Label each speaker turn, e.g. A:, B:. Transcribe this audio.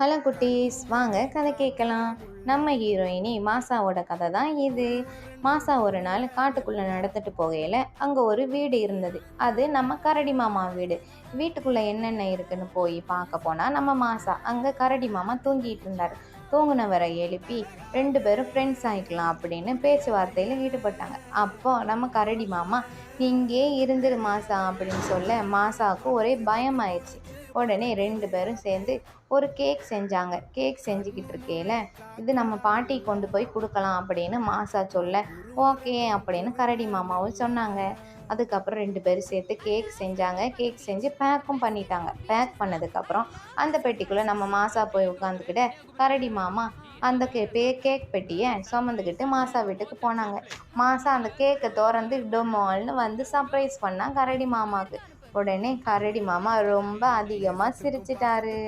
A: Hello குட்டீஸ் வாங்க கதை கேட்கலாம். நம்ம ஹீரோயினி மாசாவோட கதை தான் இது. மாசா ஒரு நாள் காட்டுக்குள்ளே நடந்துட்டு போகையில் அங்கே ஒரு வீடு இருந்தது. அது நம்ம கரடி மாமா வீடு. வீட்டுக்குள்ளே என்னென்ன இருக்குன்னு போய் பார்க்க போனால் நம்ம மாசா அங்கே கரடி மாமா தூங்கிட்டு இருந்தார். தூங்கினவரை எழுப்பி ரெண்டு பேரும் ஃப்ரெண்ட்ஸ் ஆகிக்கலாம் அப்படின்னு பேச்சுவார்த்தையில் ஈடுபட்டாங்க. அப்போ நம்ம கரடி மாமா இங்கே இருந்துரு மாசா அப்படின்னு சொல்ல மாசாவுக்கு ஒரே பயம் ஆயிடுச்சு. உடனே ரெண்டு பேரும் சேர்ந்து ஒரு கேக் செஞ்சாங்க. கேக் செஞ்சுக்கிட்டு இருக்கையில் இது நம்ம பாட்டி கொண்டு போய் கொடுக்கலாம் அப்படின்னு மாசா சொல்ல ஓகே அப்படின்னு கரடி மாமாவும் சொன்னாங்க. அதுக்கப்புறம் ரெண்டு பேரும் சேர்த்து கேக் செஞ்சாங்க. கேக் செஞ்சு பேக்கும் பண்ணிட்டாங்க. பேக் பண்ணதுக்கப்புறம் அந்த பெட்டிக்குள்ளே நம்ம மாசா போய் உட்காந்துக்கிட்ட கரடி மாமா அந்த கே பே கேக் பெட்டியை சுமந்துக்கிட்டு மாசா வீட்டுக்கு போனாங்க. மாசா அந்த கேக்கை திறந்து டொமால்னு வந்து சர்ப்ரைஸ் பண்ணான் கரடி மாமாவுக்கு. உடனே கரடி மாமா ரொம்ப அதிகமாக சிரிச்சிட்டாரு.